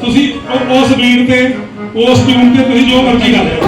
ਤੁਸੀਂ ਉਸ ਬੀਟ ਤੇ ਉਸ ਟਿਊਨ ਤੇ ਤੁਸੀਂ ਜੋ ਮਰਜ਼ੀ ਕਰ ਲਿਓ।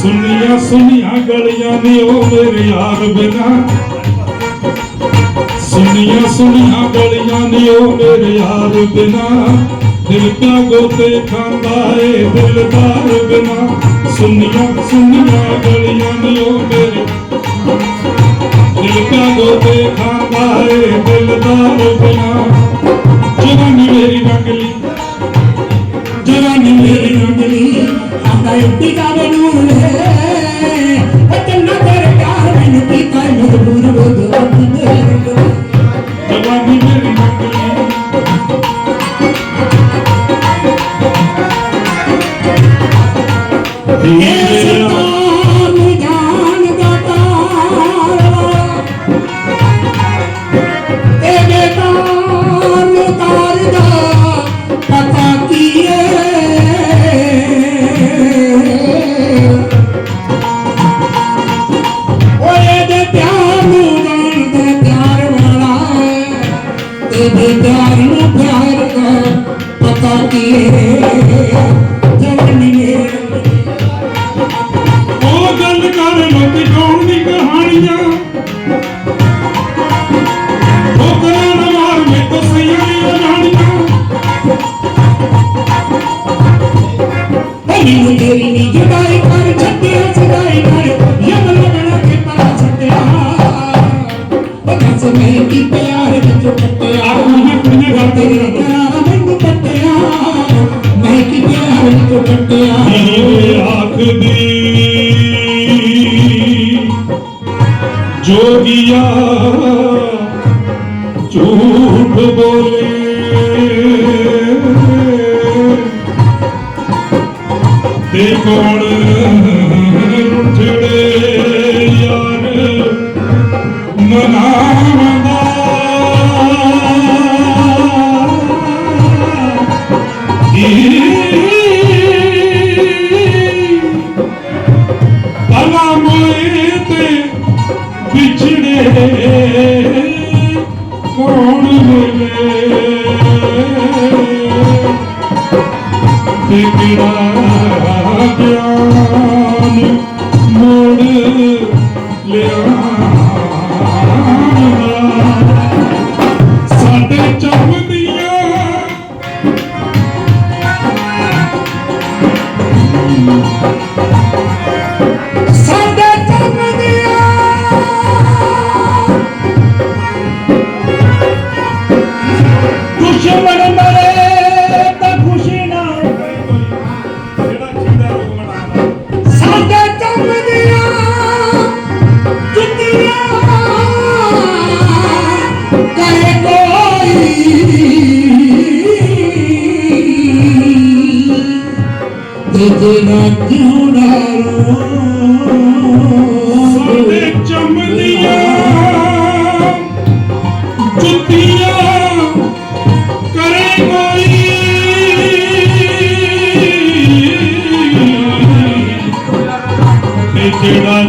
ਸੁਨੀਆਂ ਸੁਨੀਆਂ ਗਲੀਆਂ ਨੇ ਉਹ ਮੇਰੇ ਯਾਰ ਬਿਨਾ ਸੁਨੀਆਂ ਸੁਨੀਆਂ ਗਲੀਆਂ ਨੇ ਉਹ ਮੇਰੇ ਯਾਰ ਬਿਨਾ ਦਿਲ ਗੋਤੇ ਖਾਂਦਾ ਏ ਦਿਲਦਾਰ ਬਿਨਾ। ਸੁਨੀਆਂ ਸੁਨੀਆਂ ਗਲੀਆਂ ਨੇ ਮੇਰੇ ਦਿਲ ਗੋਤੇ ਖਾਂਦਾ ਏ ਦਿਲਦਾਰ ਬਿਨਾ। ਜਵਾਨੀ ਮੇਰੀ ਰੰਗਲੀ ਜਵਾਨੀ ਮੇਰੀ ਰੰਗਲੀ ਆਂਦਾ ਉੱਤੀ ਦਾ ਬਨੂਰ ਹੈ ਉਹ ਤੰਨਾ ਤੇਰੇ ਪਿਆਰ, ਮੈਨੂੰ ਪੀਤਾ ਮਜਬੂਰ ਹੋ ਗਿਆ ਜਵਾਨੀ ਮੇਰੀ ਪਿਆਰ ਨੂੰ ਪਿਆਰ ਵਾਲਾ ਇਹਦੇ ਪਿਆਰ ਨੂੰ ਪਿਆਰ ਦਾ ਪਤਾ ਕੀ ਏ? ਲੋਕੀ ਦੀ ਕਹਾਣੀਆਂ। ਉਹ ਕਰਾਂ ਮਾਰ ਮੇ ਕੋ ਸਈਆਂ ਨਹੀਂ ਜਾਣੀਆਂ ਮੈਨੂੰ ਜੋਗੀਆ ਝੂਠ ਬੋਲੇ। ਤੇ ਕੌਣ ਰੁੱਠੜੇ ਯਾਰ ਮਨਾਵਦਾ ਪਲਾ ਤੇ ਨਾ ਕਿਉਂ ਨਾ ਰੋ ਸੋਨੇ ਚਮਲੀਆਂ ਜੁੱਤੀਆਂ ਕਰੇ ਕੋਈ ਜਿਹੜਾ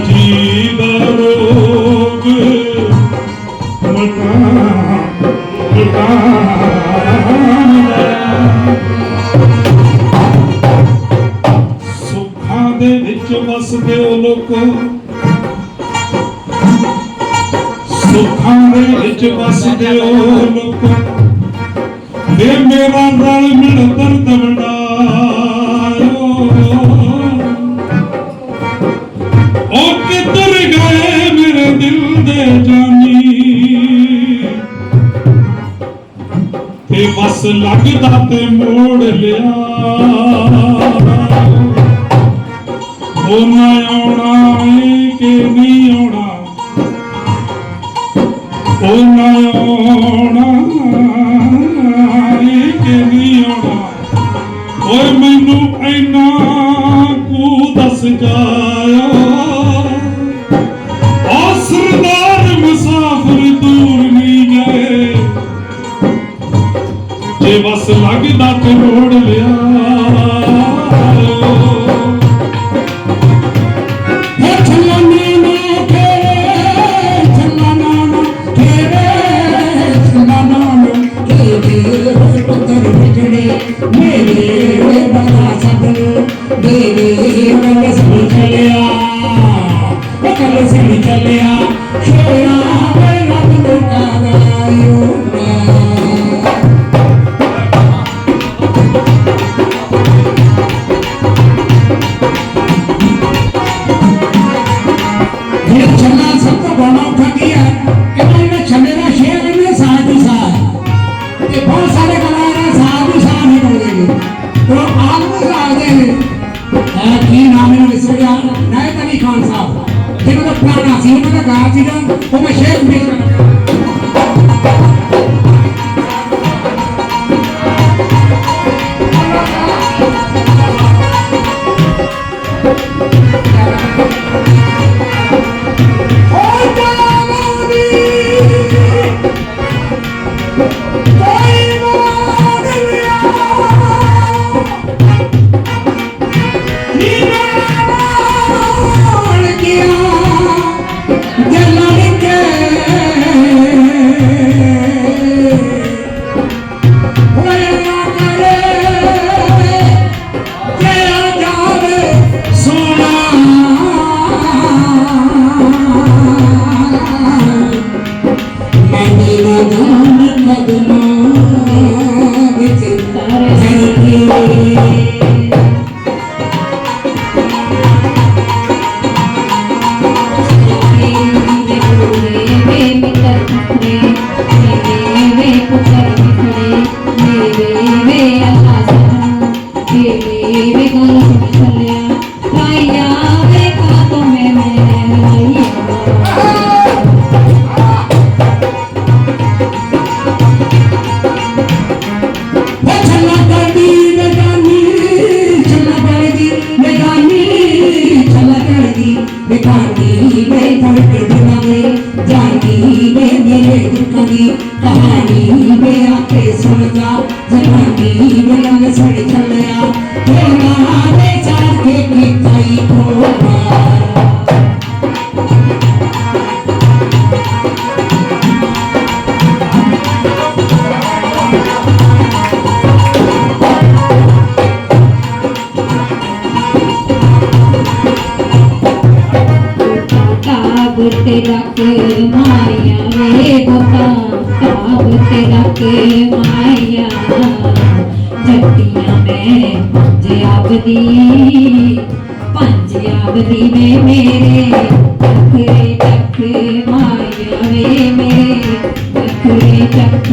ਵਸਦੇ ਉਹ ਲੋਕੋ। ਸੁੱਖਾਂ ਦੇ ਵਿੱਚ ਵਸਦੇ ਉਹ ਲੋਕੋ। ਇਹ ਮੇਰਾ ਰਲ ਮਿਲ ਦਰਦ ਵੰਡਾਇਓ ਉਹ ਕਿੱਧਰ ਗਏ ਮੇਰੇ ਦਿਲ ਦੇ ਜਾਨੀ? ਤੇ ਬਸ ਲੱਗਦਾ ਤੇ ਮੋੜ ਲਿਆ। ਹੋ ਮੈਂ ਆਉਣਾ ਏ ਕਿ ਨਹੀਂ ਆਉਣਾ ਹੋ ਮੈਂ ਆਉਣਾ ਏ ਕਿ ਨਹੀਂ ਆਉਣਾ ਓਏ ਮੈਨੂੰ ਐਨਾ ਕੋ ਦੱਸ ਜਾ ਮਨ ਛੜ ਚੱਲਿਆ। ਤੇ ਮਾਂ ਦੇ ਚਾਰ ਕੇ ਕੀਤਾ ਹੀ ਖੋਪਾ ਕੋਟੀਆਂ ਮੈਂ ਜੇ ਆਪਦੀ, ਪੰਜ ਆਪਦੀ ਵੇ ਮੇਰੇ। ਟੱਕਰੇ ਟੱਕ ਮਾਇਆ ਵੇ ਮੇਰੇ ਟੱਕਰੇ ਟੱਕ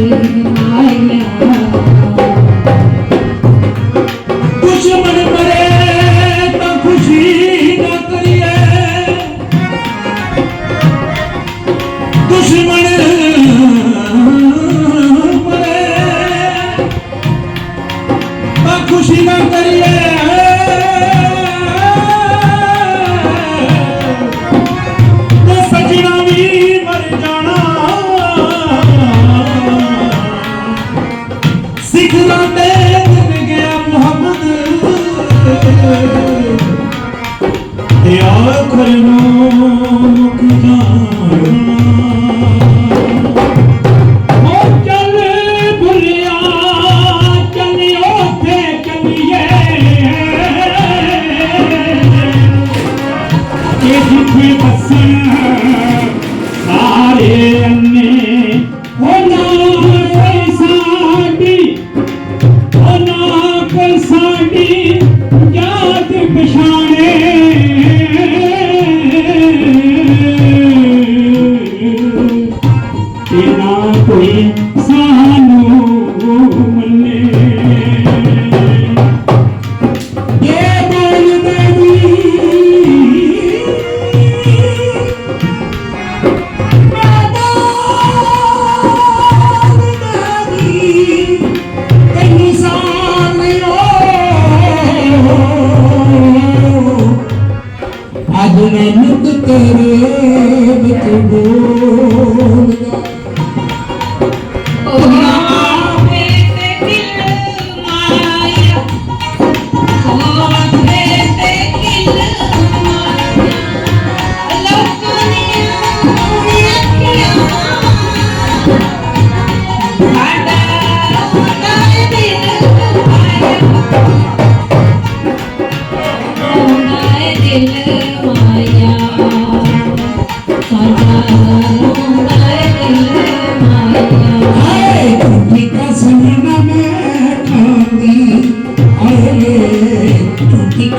ਮਾਇਆ ਖੁਸ਼ੀ ਨਾਲ ਕਰੀਏ। ਤੇ ਸਜਣਾ ਵੀ ਮਰ ਜਾਣਾ। ਸਿਖਰਾਂ ਤੇ ਜਿੱਤ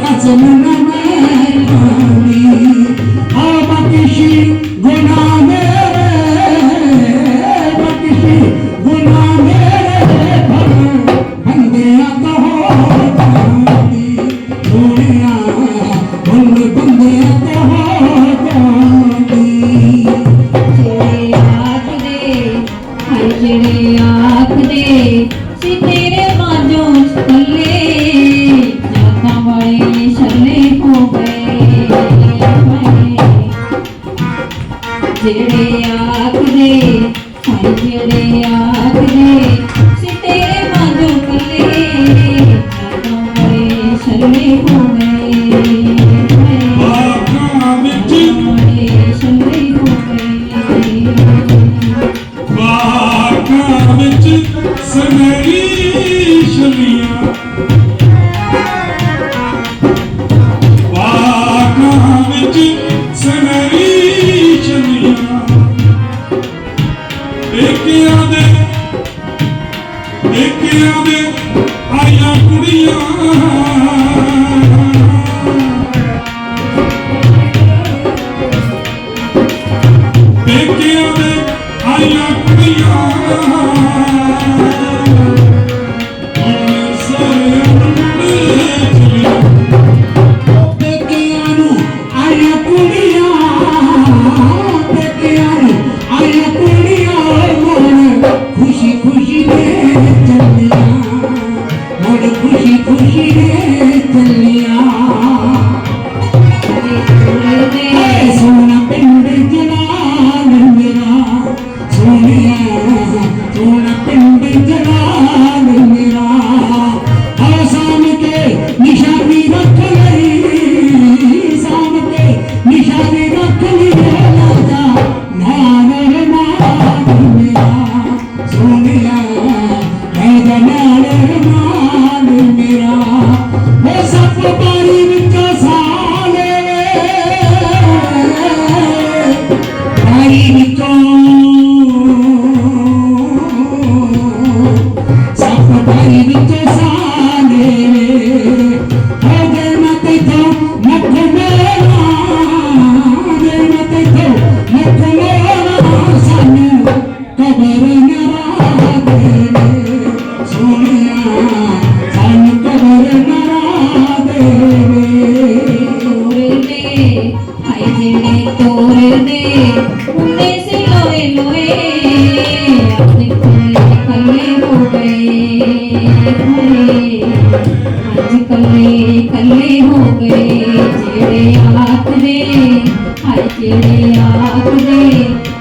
I didn't ਜਿਹੜੇ